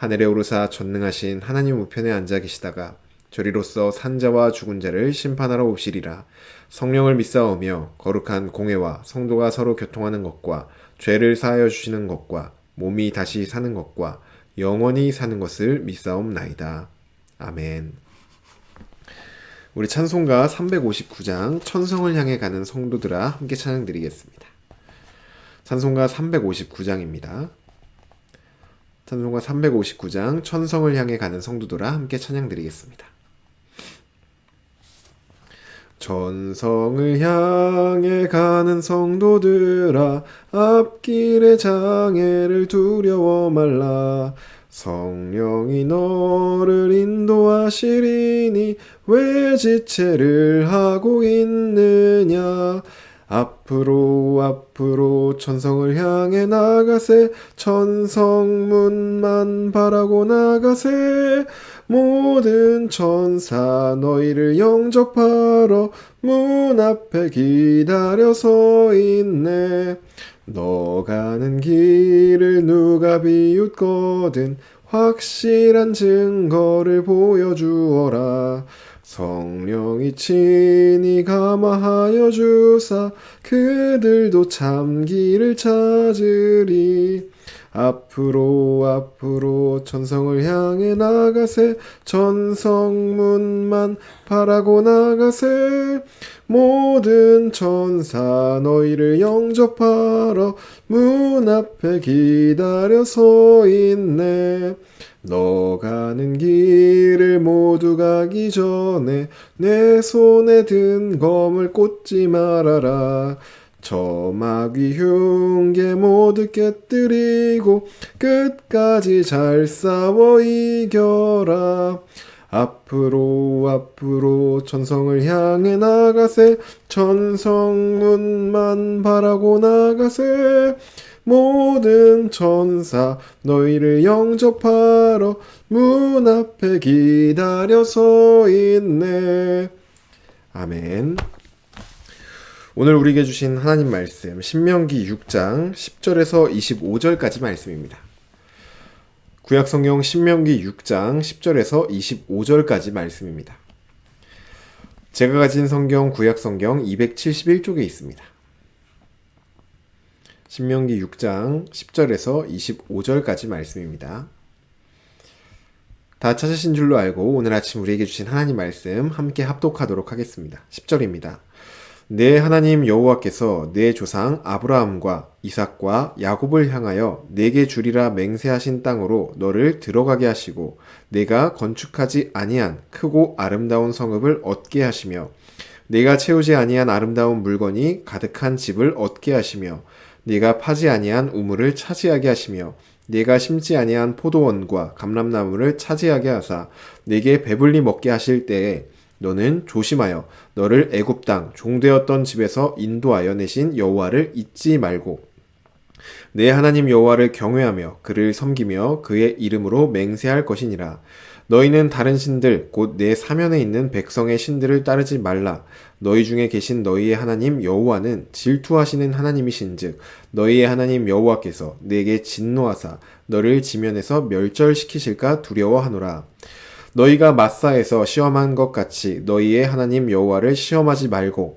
하늘에 오르사 전능하신 하나님 우편에 앉아 계시다가 저리로서 산자와 죽은 자를 심판하러 오시리라 성령을 믿사오며 거룩한 공회와 성도가 서로 교통하는 것과 죄를 사하여 주시는 것과 몸이 다시 사는 것과 영원히 사는 것을 믿사옵나이다. 아멘. 우리 찬송가 359장 천성을 향해 가는 성도들아 함께 찬양 드리겠습니다. 찬송가 359장입니다. 찬송가 359장 천성을 향해 가는 성도들아 함께 찬양 드리겠습니다. 천성을 향해 가는 성도들아 앞길의 장애를 두려워 말라 성령이 너를 인도하시리니 왜 지체를 하고 있느냐 앞으로 앞으로 천성을 향해 나가세. 천성문만 바라고 나가세. 모든 천사 너희를 영접하러 문 앞에 기다려 서 있네. 너 가는 길을 누가 비웃거든. 확실한 증거를 보여주어라 성령이 친히 감화하여 주사 그들도 참기를 찾으리. 앞으로 앞으로 천성을 향해 나가세. 천성문만 바라고 나가세. 모든 천사 너희를 영접하러 문 앞에 기다려 서 있네 너 가는 길을 모두 가기 전에 내 손에 든 검을 꽂지 말아라. 저 마귀 흉계 모두 깨뜨리고 끝까지 잘 싸워 이겨라. 앞으로 앞으로 천성을 향해 나가세 천성문만 바라고 나가세 모든 천사 너희를 영접하러 문 앞에 기다려 서 있네. 아멘. 오늘 우리에게 주신 하나님 말씀 신명기 6장 10절에서 25절까지 말씀입니다. 구약 성경 신명기 6장 10절에서 25절까지 말씀입니다. 제가 가진 성경 구약 성경 271쪽에 있습니다. 신명기 6장 10절에서 25절까지 말씀입니다. 다 찾으신 줄로 알고 오늘 아침 우리에게 주신 하나님 말씀 함께 합독하도록 하겠습니다. 10절입니다. 내 하나님 여호와께서 내 조상 아브라함과 이삭과 야곱을 향하여 내게 주리라 맹세하신 땅으로 너를 들어가게 하시고 내가 건축하지 아니한 크고 아름다운 성읍을 얻게 하시며 내가 채우지 아니한 아름다운 물건이 가득한 집을 얻게 하시며 네가 파지 아니한 우물을 차지하게 하시며 네가 심지 아니한 포도원과 감람나무를 차지하게 하사 네게 배불리 먹게 하실 때에 너는 조심하여 너를 애굽 땅 종되었던 집에서 인도하여 내신 여호와를 잊지 말고 내 하나님 여호와를 경외하며 그를 섬기며 그의 이름으로 맹세할 것이니라 너희는 다른 신들 곧 내 사면에 있는 백성의 신들을 따르지 말라. 너희 중에 계신 너희의 하나님 여호와는 질투하시는 하나님이신즉 너희의 하나님 여호와께서 내게 진노하사 너를 지면에서 멸절시키실까 두려워하노라. 너희가 마사에서 시험한 것 같이 너희의 하나님 여호와를 시험하지 말고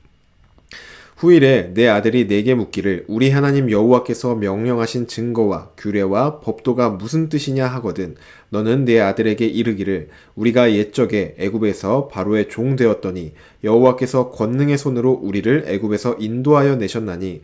후일에 내 아들이 내게 묻기를 우리 하나님 여호와께서 명령하신 증거와 규례와 법도가 무슨 뜻이냐 하거든 너는 내 아들에게 이르기를 우리가 옛적에 애굽에서 바로의 종 되었더니 여호와께서 권능의 손으로 우리를 애굽에서 인도하여 내셨나니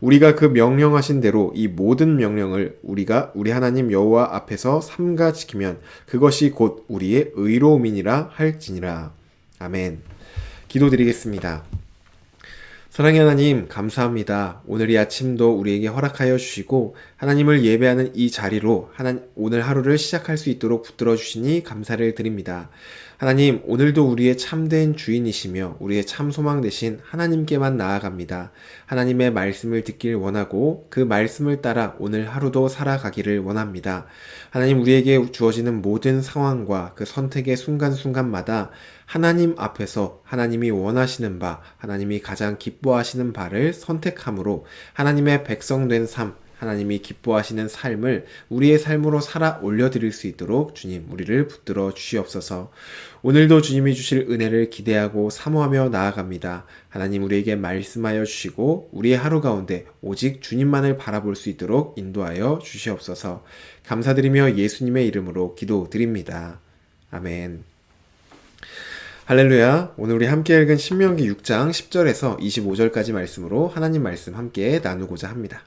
우리가 그 명령하신 대로 이 모든 명령을 우리가 우리 하나님 여호와 앞에서 삼가 지키면 그것이 곧 우리의 의로움이니라 할지니라 아멘 기도드리겠습니다 사랑의 하나님, 감사합니다. 오늘 이 아침도 우리에게 허락하여 주시고, 하나님을 예배하는 이 자리로 하나, 오늘 하루를 시작할 수 있도록 붙들어 주시니 감사를 드립니다. 하나님, 오늘도 우리의 참된 주인이시며, 우리의 참 소망 되신 하나님께만 나아갑니다. 하나님의 말씀을 듣길 원하고, 그 말씀을 따라 오늘 하루도 살아가기를 원합니다. 하나님, 우리에게 주어지는 모든 상황과 그 선택의 순간순간마다 하나님 앞에서 하나님이 원하시는 바, 하나님이 가장 기뻐하시는 바를 선택함으로 하나님의 백성된 삶, 하나님이 기뻐하시는 삶을 우리의 삶으로 살아 올려드릴 수 있도록 주님 우리를 붙들어 주시옵소서. 오늘도 주님이 주실 은혜를 기대하고 사모하며 나아갑니다. 하나님 우리에게 말씀하여 주시고 우리의 하루 가운데 오직 주님만을 바라볼 수 있도록 인도하여 주시옵소서. 감사드리며 예수님의 이름으로 기도드립니다. 아멘. 할렐루야. 오늘 우리 함께 읽은 신명기 6장 10절에서 25절까지 말씀으로 하나님 말씀 함께 나누고자 합니다.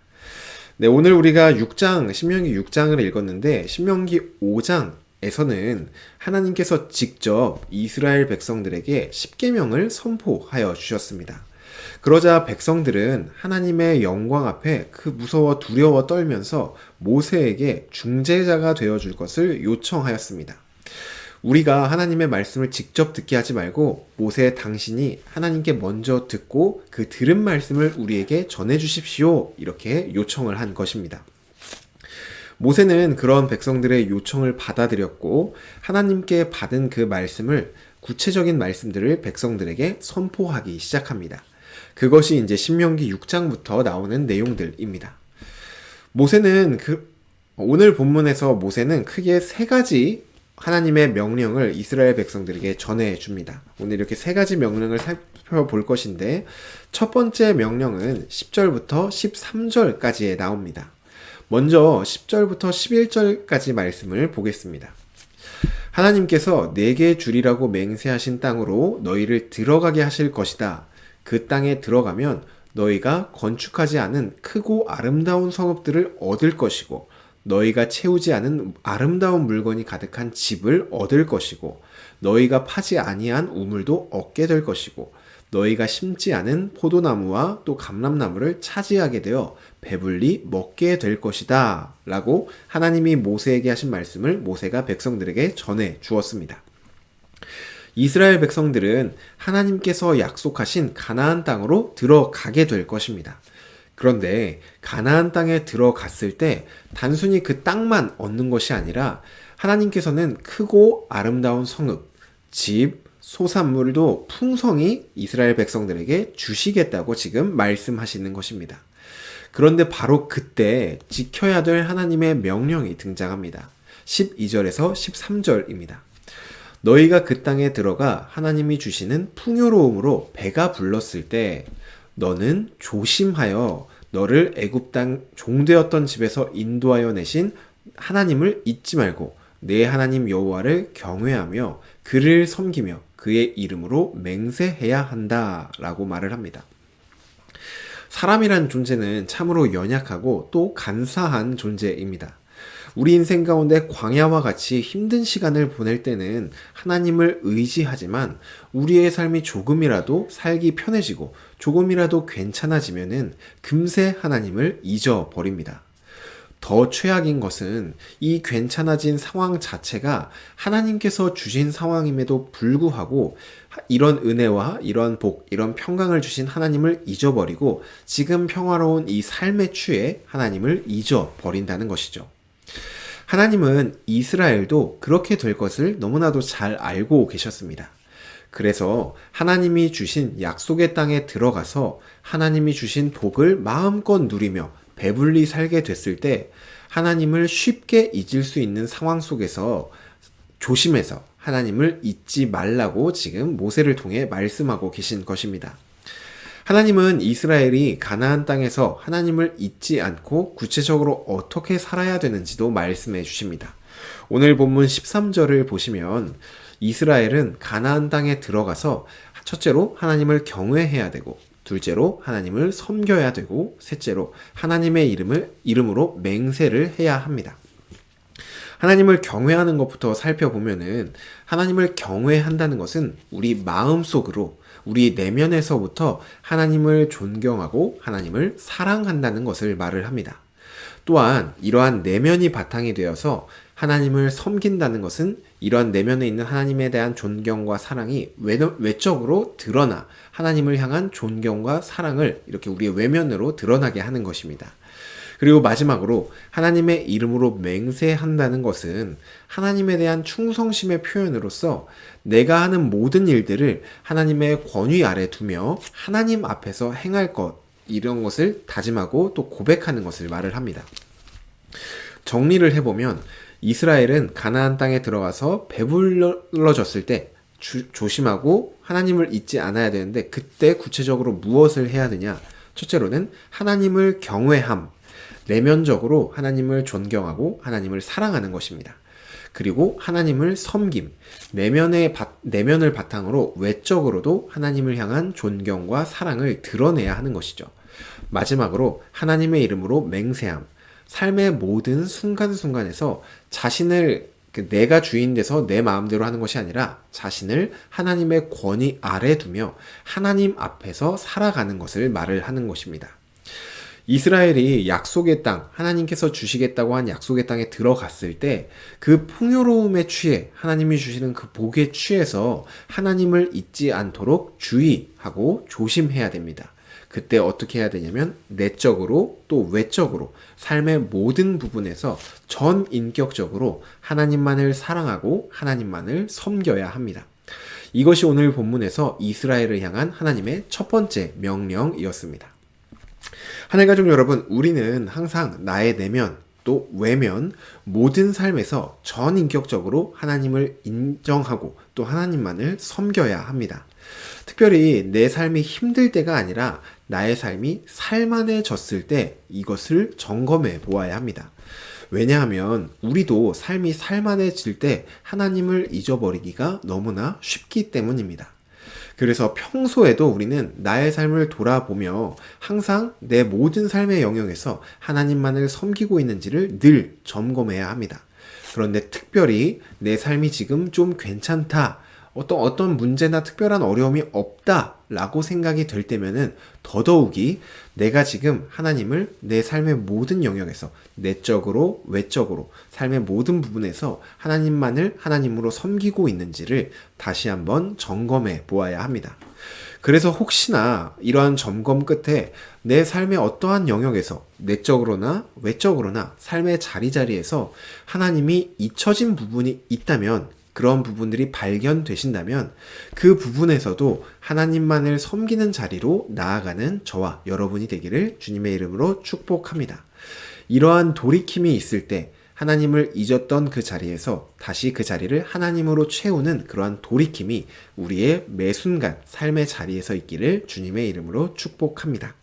네, 오늘 우리가 6장, 신명기 6장을 읽었는데, 신명기 5장에서는 하나님께서 직접 이스라엘 백성들에게 10계명을 선포하여 주셨습니다. 그러자 백성들은 하나님의 영광 앞에 그 무서워 두려워 떨면서 모세에게 중재자가 되어 줄 것을 요청하였습니다. 우리가 하나님의 말씀을 직접 듣게 하지 말고 모세 당신이 하나님께 먼저 듣고 그 들은 말씀을 우리에게 전해 주십시오. 이렇게 요청을 한 것입니다. 모세는 그런 백성들의 요청을 받아들였고 하나님께 받은 그 말씀을 구체적인 말씀들을 백성들에게 선포하기 시작합니다. 그것이 이제 신명기 6장부터 나오는 내용들입니다. 모세는 그 오늘 본문에서 모세는 크게 세 가지 하나님의 명령을 이스라엘 백성들에게 전해 줍니다. 오늘 이렇게 세 가지 명령을 살펴볼 것인데 첫 번째 명령은 10절부터 13절까지에 나옵니다. 먼저 10절부터 11절까지 말씀을 보겠습니다. 하나님께서 내게 주리라고 맹세하신 땅으로 너희를 들어가게 하실 것이다. 그 땅에 들어가면 너희가 건축하지 않은 크고 아름다운 성읍들을 얻을 것이고 너희가 채우지 않은 아름다운 물건이 가득한 집을 얻을 것이고 너희가 파지 아니한 우물도 얻게 될 것이고 너희가 심지 않은 포도나무와 또 감람나무를 차지하게 되어 배불리 먹게 될 것이다. 라고 하나님이 모세에게 하신 말씀을 모세가 백성들에게 전해 주었습니다. 이스라엘 백성들은 하나님께서 약속하신 가나안 땅으로 들어가게 될 것입니다. 그런데 가나안 땅에 들어갔을 때 단순히 그 땅만 얻는 것이 아니라 하나님께서는 크고 아름다운 성읍, 집, 소산물도 풍성히 이스라엘 백성들에게 주시겠다고 지금 말씀하시는 것입니다. 그런데 바로 그때 지켜야 될 하나님의 명령이 등장합니다. 12절에서 13절입니다. 너희가 그 땅에 들어가 하나님이 주시는 풍요로움으로 배가 불렀을 때 너는 조심하여 너를 애굽 땅 종되었던 집에서 인도하여 내신 하나님을 잊지 말고 내 하나님 여호와를 경외하며 그를 섬기며 그의 이름으로 맹세해야 한다라고 말을 합니다. 사람이란 존재는 참으로 연약하고 또 간사한 존재입니다. 우리 인생 가운데 광야와 같이 힘든 시간을 보낼 때는 하나님을 의지하지만 우리의 삶이 조금이라도 살기 편해지고 조금이라도 괜찮아지면은 금세 하나님을 잊어버립니다. 더 최악인 것은 이 괜찮아진 상황 자체가 하나님께서 주신 상황임에도 불구하고 이런 은혜와 이런 복, 이런 평강을 주신 하나님을 잊어버리고 지금 평화로운 이 삶의 추에 하나님을 잊어버린다는 것이죠. 하나님은 이스라엘도 그렇게 될 것을 너무나도 잘 알고 계셨습니다. 그래서 하나님이 주신 약속의 땅에 들어가서 하나님이 주신 복을 마음껏 누리며 배불리 살게 됐을 때 하나님을 쉽게 잊을 수 있는 상황 속에서 조심해서 하나님을 잊지 말라고 지금 모세를 통해 말씀하고 계신 것입니다. 하나님은 이스라엘이 가나안 땅에서 하나님을 잊지 않고 구체적으로 어떻게 살아야 되는지도 말씀해 주십니다. 오늘 본문 13절을 보시면 이스라엘은 가나안 땅에 들어가서 첫째로 하나님을 경외해야 되고 둘째로 하나님을 섬겨야 되고 셋째로 하나님의 이름을 이름으로 맹세를 해야 합니다. 하나님을 경외하는 것부터 살펴보면은 하나님을 경외한다는 것은 우리 마음속으로 우리 내면에서부터 하나님을 존경하고 하나님을 사랑한다는 것을 말을 합니다. 또한 이러한 내면이 바탕이 되어서 하나님을 섬긴다는 것은 이러한 내면에 있는 하나님에 대한 존경과 사랑이 외적으로 드러나 하나님을 향한 존경과 사랑을 이렇게 우리의 외면으로 드러나게 하는 것입니다. 그리고 마지막으로 하나님의 이름으로 맹세한다는 것은 하나님에 대한 충성심의 표현으로서 내가 하는 모든 일들을 하나님의 권위 아래 두며 하나님 앞에서 행할 것, 이런 것을 다짐하고 또 고백하는 것을 말을 합니다. 정리를 해보면 이스라엘은 가나안 땅에 들어가서 배불러졌을 때 주, 조심하고 하나님을 잊지 않아야 되는데 그때 구체적으로 무엇을 해야 되냐? 첫째로는 하나님을 경외함, 내면적으로 하나님을 존경하고 하나님을 사랑하는 것입니다. 그리고 하나님을 섬김, 내면의 바, 내면을 바탕으로 외적으로도 하나님을 향한 존경과 사랑을 드러내야 하는 것이죠. 마지막으로 하나님의 이름으로 맹세함, 삶의 모든 순간순간에서 자신을 그 내가 주인 돼서 내 마음대로 하는 것이 아니라 자신을 하나님의 권위 아래 두며 하나님 앞에서 살아가는 것을 말을 하는 것입니다. 이스라엘이 약속의 땅, 하나님께서 주시겠다고 한 약속의 땅에 들어갔을 때 그 풍요로움에 취해 하나님이 주시는 그 복에 취해서 하나님을 잊지 않도록 주의하고 조심해야 됩니다. 그때 어떻게 해야 되냐면 내적으로 또 외적으로 삶의 모든 부분에서 전 인격적으로 하나님만을 사랑하고 하나님만을 섬겨야 합니다. 이것이 오늘 본문에서 이스라엘을 향한 하나님의 첫 번째 명령이었습니다. 하늘 가족 여러분, 우리는 항상 나의 내면 또 외면 모든 삶에서 전인격적으로 하나님을 인정하고 또 하나님만을 섬겨야 합니다. 특별히 내 삶이 힘들 때가 아니라 나의 삶이 살만해졌을 때 이것을 점검해 보아야 합니다. 왜냐하면 우리도 삶이 살만해질 때 하나님을 잊어버리기가 너무나 쉽기 때문입니다. 그래서 평소에도 우리는 나의 삶을 돌아보며 항상 내 모든 삶의 영역에서 하나님만을 섬기고 있는지를 늘 점검해야 합니다. 그런데 특별히 내 삶이 지금 좀 괜찮다. 어떤 어떤 문제나 특별한 어려움이 없다라고 생각이 될 때면은 더더욱이 내가 지금 하나님을 내 삶의 모든 영역에서 내적으로 외적으로 삶의 모든 부분에서 하나님만을 하나님으로 섬기고 있는지를 다시 한번 점검해 보아야 합니다. 그래서 혹시나 이러한 점검 끝에 내 삶의 어떠한 영역에서 내적으로나 외적으로나 삶의 자리자리에서 하나님이 잊혀진 부분이 있다면 그런 부분들이 발견되신다면 그 부분에서도 하나님만을 섬기는 자리로 나아가는 저와 여러분이 되기를 주님의 이름으로 축복합니다. 이러한 돌이킴이 있을 때 하나님을 잊었던 그 자리에서 다시 그 자리를 하나님으로 채우는 그러한 돌이킴이 우리의 매 순간 삶의 자리에서 있기를 주님의 이름으로 축복합니다.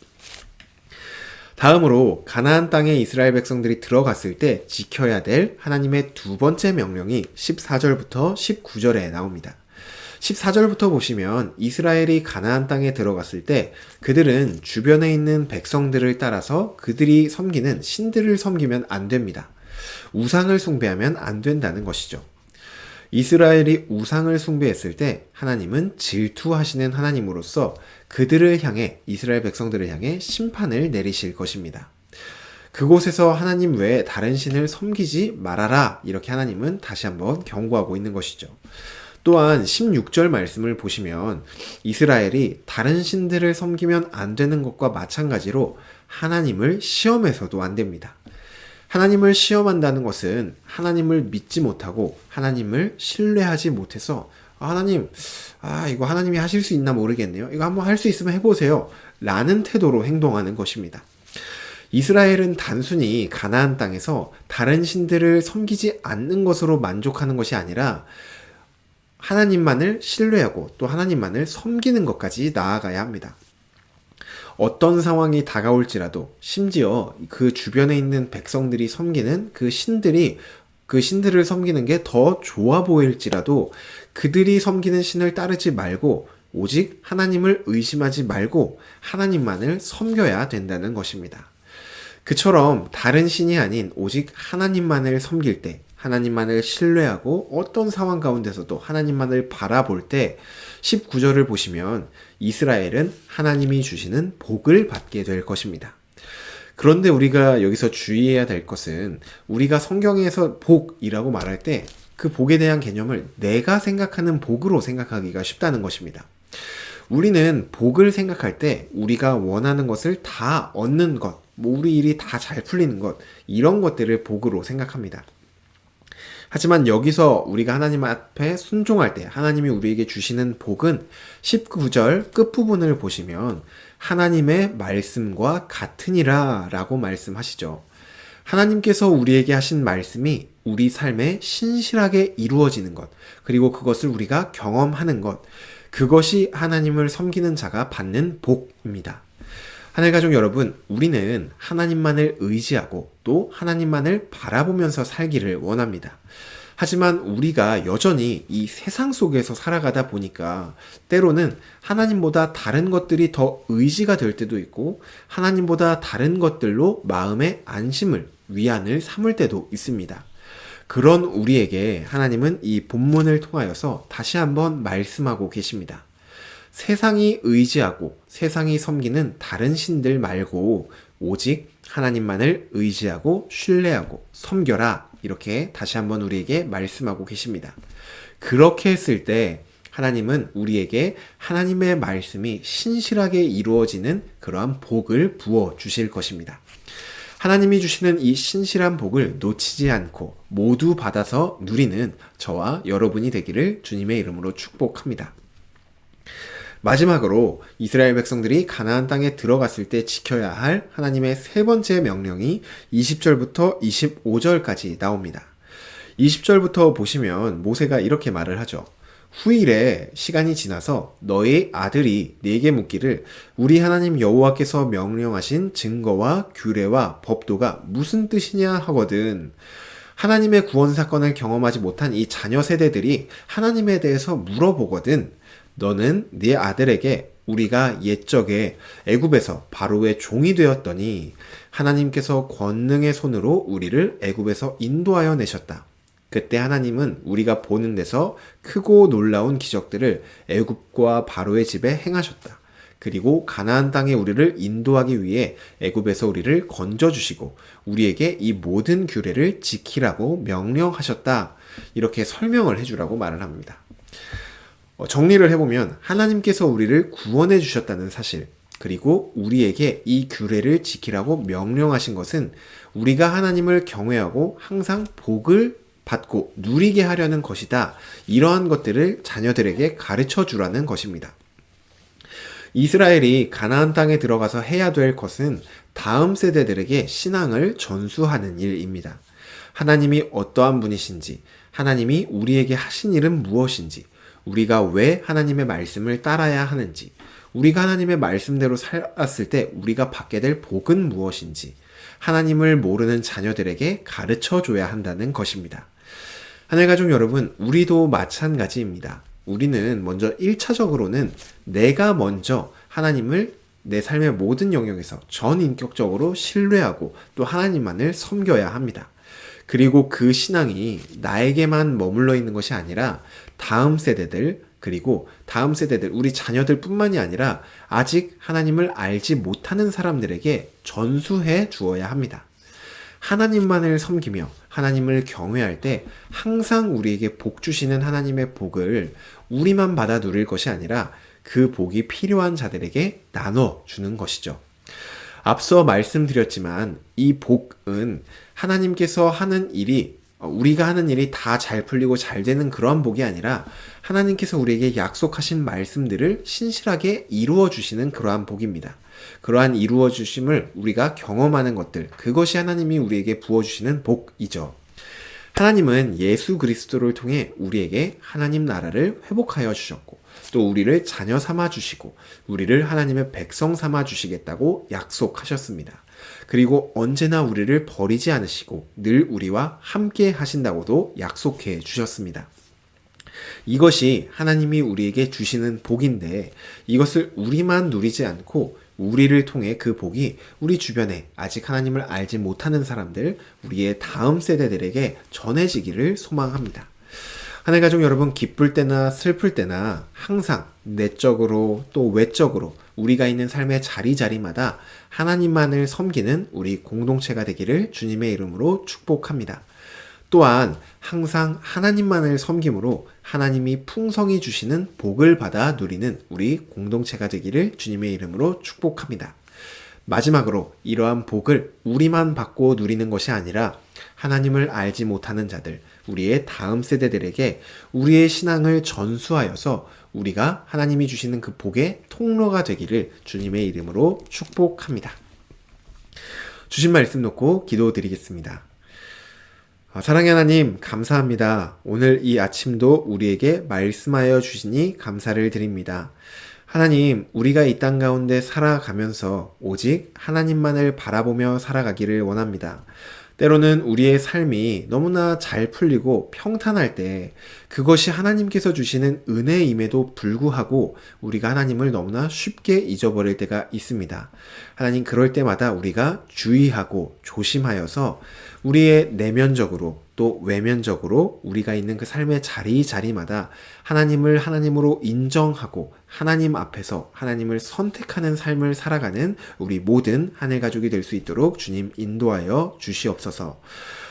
다음으로 가나안 땅에 이스라엘 백성들이 들어갔을 때 지켜야 될 하나님의 두 번째 명령이 14절부터 19절에 나옵니다. 14절부터 보시면 이스라엘이 가나안 땅에 들어갔을 때 그들은 주변에 있는 백성들을 따라서 그들이 섬기는 신들을 섬기면 안 됩니다. 우상을 숭배하면 안 된다는 것이죠. 이스라엘이 우상을 숭배했을 때 하나님은 질투하시는 하나님으로서 그들을 향해 이스라엘 백성들을 향해 심판을 내리실 것입니다. 그곳에서 하나님 외에 다른 신을 섬기지 말아라. 이렇게 하나님은 다시 한번 경고하고 있는 것이죠. 또한 16절 말씀을 보시면 이스라엘이 다른 신들을 섬기면 안 되는 것과 마찬가지로 하나님을 시험해서도 안 됩니다. 하나님을 시험한다는 것은 하나님을 믿지 못하고 하나님을 신뢰하지 못해서 아, 하나님, 아, 이거 하나님이 하실 수 있나 모르겠네요. 이거 한번 할 수 있으면 해보세요. 라는 태도로 행동하는 것입니다. 이스라엘은 단순히 가나안 땅에서 다른 신들을 섬기지 않는 것으로 만족하는 것이 아니라 하나님만을 신뢰하고 또 하나님만을 섬기는 것까지 나아가야 합니다. 어떤 상황이 다가올지라도 심지어 그 주변에 있는 백성들이 섬기는 그 신들이 그 신들을 섬기는 게 더 좋아 보일지라도 그들이 섬기는 신을 따르지 말고 오직 하나님을 의심하지 말고 하나님만을 섬겨야 된다는 것입니다. 그처럼 다른 신이 아닌 오직 하나님만을 섬길 때, 하나님만을 신뢰하고 어떤 상황 가운데서도 하나님만을 바라볼 때 19절을 보시면 이스라엘은 하나님이 주시는 복을 받게 될 것입니다. 그런데 우리가 여기서 주의해야 될 것은 우리가 성경에서 복이라고 말할 때 그 복에 대한 개념을 내가 생각하는 복으로 생각하기가 쉽다는 것입니다. 우리는 복을 생각할 때 우리가 원하는 것을 다 얻는 것, 뭐 우리 일이 다 잘 풀리는 것, 이런 것들을 복으로 생각합니다. 하지만 여기서 우리가 하나님 앞에 순종할 때 하나님이 우리에게 주시는 복은 19절 끝부분을 보시면 하나님의 말씀과 같으니라 라고 말씀하시죠. 하나님께서 우리에게 하신 말씀이 우리 삶에 신실하게 이루어지는 것, 그리고 그것을 우리가 경험하는 것, 그것이 하나님을 섬기는 자가 받는 복입니다. 하늘가족 여러분, 우리는 하나님만을 의지하고 또 하나님만을 바라보면서 살기를 원합니다. 하지만 우리가 여전히 이 세상 속에서 살아가다 보니까 때로는 하나님보다 다른 것들이 더 의지가 될 때도 있고 하나님보다 다른 것들로 마음의 안심을, 위안을 삼을 때도 있습니다. 그런 우리에게 하나님은 이 본문을 통하여서 다시 한번 말씀하고 계십니다. 세상이 의지하고 세상이 섬기는 다른 신들 말고 오직 하나님만을 의지하고 신뢰하고 섬겨라. 이렇게 다시 한번 우리에게 말씀하고 계십니다. 그렇게 했을 때 하나님은 우리에게 하나님의 말씀이 신실하게 이루어지는 그러한 복을 부어 주실 것입니다. 하나님이 주시는 이 신실한 복을 놓치지 않고 모두 받아서 누리는 저와 여러분이 되기를 주님의 이름으로 축복합니다. 마지막으로 이스라엘 백성들이 가나안 땅에 들어갔을 때 지켜야 할 하나님의 세 번째 명령이 20절부터 25절까지 나옵니다. 20절부터 보시면 모세가 이렇게 말을 하죠. 후일에 시간이 지나서 너의 아들이 네게 묻기를 우리 하나님 여호와께서 명령하신 증거와 규례와 법도가 무슨 뜻이냐 하거든. 하나님의 구원 사건을 경험하지 못한 이 자녀 세대들이 하나님에 대해서 물어보거든. 너는 네 아들에게 우리가 옛적에 애굽에서 바로의 종이 되었더니 하나님께서 권능의 손으로 우리를 애굽에서 인도하여 내셨다. 그때 하나님은 우리가 보는 데서 크고 놀라운 기적들을 애굽과 바로의 집에 행하셨다. 그리고 가나안 땅에 우리를 인도하기 위해 애굽에서 우리를 건져 주시고 우리에게 이 모든 규례를 지키라고 명령하셨다. 이렇게 설명을 해 주라고 말을 합니다. 어, 정리를 해보면 하나님께서 우리를 구원해 주셨다는 사실, 그리고 우리에게 이 규례를 지키라고 명령하신 것은 우리가 하나님을 경외하고 항상 복을 받고 누리게 하려는 것이다. 이러한 것들을 자녀들에게 가르쳐 주라는 것입니다. 이스라엘이 가나안 땅에 들어가서 해야 될 것은 다음 세대들에게 신앙을 전수하는 일입니다. 하나님이 어떠한 분이신지, 하나님이 우리에게 하신 일은 무엇인지, 우리가 왜 하나님의 말씀을 따라야 하는지, 우리가 하나님의 말씀대로 살았을 때 우리가 받게 될 복은 무엇인지, 하나님을 모르는 자녀들에게 가르쳐 줘야 한다는 것입니다. 하늘가족 여러분, 우리도 마찬가지입니다. 우리는 먼저 1차적으로는 내가 먼저 하나님을 내 삶의 모든 영역에서 전인격적으로 신뢰하고 또 하나님만을 섬겨야 합니다. 그리고 그 신앙이 나에게만 머물러 있는 것이 아니라 다음 세대들, 그리고 다음 세대들, 우리 자녀들 뿐만이 아니라 아직 하나님을 알지 못하는 사람들에게 전수해 주어야 합니다. 하나님만을 섬기며 하나님을 경외할 때 항상 우리에게 복 주시는 하나님의 복을 우리만 받아 누릴 것이 아니라 그 복이 필요한 자들에게 나눠 주는 것이죠. 앞서 말씀드렸지만 이 복은 하나님께서 하는 일이 어, 우리가 하는 일이 다 잘 풀리고 잘 되는 그러한 복이 아니라 하나님께서 우리에게 약속하신 말씀들을 신실하게 이루어 주시는 그러한 복입니다. 그러한 이루어 주심을 우리가 경험하는 것들, 그것이 하나님이 우리에게 부어 주시는 복이죠. 하나님은 예수 그리스도를 통해 우리에게 하나님 나라를 회복하여 주셨고 또 우리를 자녀 삼아 주시고 우리를 하나님의 백성 삼아 주시겠다고 약속하셨습니다. 그리고 언제나 우리를 버리지 않으시고 늘 우리와 함께 하신다고도 약속해 주셨습니다. 이것이 하나님이 우리에게 주시는 복인데 이것을 우리만 누리지 않고 우리를 통해 그 복이 우리 주변에 아직 하나님을 알지 못하는 사람들, 우리의 다음 세대들에게 전해지기를 소망합니다. 하늘 가족 여러분, 기쁠 때나 슬플 때나 항상 내적으로 또 외적으로 우리가 있는 삶의 자리자리마다 하나님만을 섬기는 우리 공동체가 되기를 주님의 이름으로 축복합니다. 또한 항상 하나님만을 섬김으로 하나님이 풍성히 주시는 복을 받아 누리는 우리 공동체가 되기를 주님의 이름으로 축복합니다. 마지막으로 이러한 복을 우리만 받고 누리는 것이 아니라 하나님을 알지 못하는 자들, 우리의 다음 세대들에게 우리의 신앙을 전수하여서 우리가 하나님이 주시는 그 복의 통로가 되기를 주님의 이름으로 축복합니다. 주신 말씀 놓고 기도 드리겠습니다. 아, 사랑의 하나님, 감사합니다. 오늘 이 아침도 우리에게 말씀하여 주시니 감사를 드립니다. 하나님, 우리가 이 땅 가운데 살아가면서 오직 하나님만을 바라보며 살아가기를 원합니다. 때로는 우리의 삶이 너무나 잘 풀리고 평탄할 때 그것이 하나님께서 주시는 은혜임에도 불구하고 우리가 하나님을 너무나 쉽게 잊어버릴 때가 있습니다. 하나님 그럴 때마다 우리가 주의하고 조심하여서 우리의 내면적으로 또 외면적으로 우리가 있는 그 삶의 자리 자리마다 하나님을 하나님으로 인정하고 하나님 앞에서 하나님을 선택하는 삶을 살아가는 우리 모든 하늘 가족이 될 수 있도록 주님 인도하여 주시옵소서.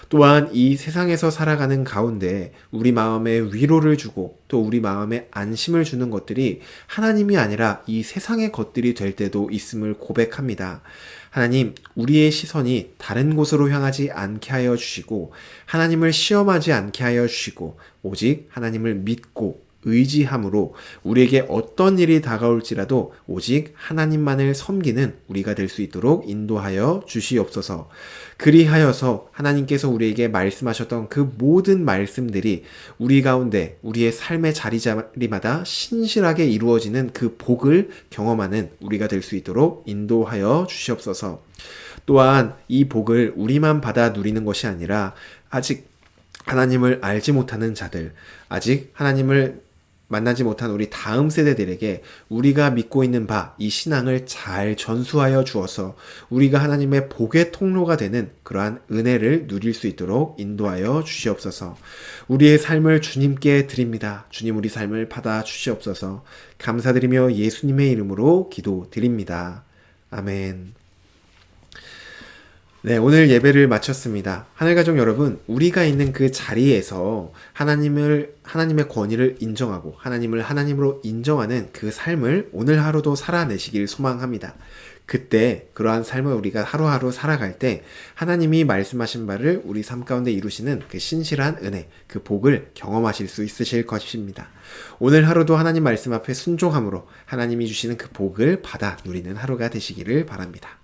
또한 이 세상에서 살아가는 가운데 우리 마음에 위로를 주고 또 우리 마음에 안심을 주는 것들이 하나님이 아니라 이 세상의 것들이 될 때도 있음을 고백합니다. 하나님, 우리의 시선이 다른 곳으로 향하지 않게 하여 주시고, 하나님을 시험하지 않게 하여 주시고, 오직 하나님을 믿고 의지함으로 우리에게 어떤 일이 다가올지라도 오직 하나님만을 섬기는 우리가 될 수 있도록 인도하여 주시옵소서. 그리하여서 하나님께서 우리에게 말씀하셨던 그 모든 말씀들이 우리 가운데 우리의 삶의 자리자리마다 신실하게 이루어지는 그 복을 경험하는 우리가 될 수 있도록 인도하여 주시옵소서. 또한 이 복을 우리만 받아 누리는 것이 아니라 아직 하나님을 알지 못하는 자들, 아직 하나님을 만나지 못한 우리 다음 세대들에게 우리가 믿고 있는 바 이 신앙을 잘 전수하여 주어서 우리가 하나님의 복의 통로가 되는 그러한 은혜를 누릴 수 있도록 인도하여 주시옵소서. 우리의 삶을 주님께 드립니다. 주님 우리 삶을 받아 주시옵소서. 감사드리며 예수님의 이름으로 기도 드립니다. 아멘. 네, 오늘 예배를 마쳤습니다. 하늘가족 여러분, 우리가 있는 그 자리에서 하나님을, 하나님의 권위를 인정하고 하나님을 하나님으로 인정하는 그 삶을 오늘 하루도 살아내시길 소망합니다. 그때 그러한 삶을 우리가 하루하루 살아갈 때 하나님이 말씀하신 바를 우리 삶 가운데 이루시는 그 신실한 은혜, 그 복을 경험하실 수 있으실 것입니다. 오늘 하루도 하나님 말씀 앞에 순종함으로 하나님이 주시는 그 복을 받아 누리는 하루가 되시기를 바랍니다.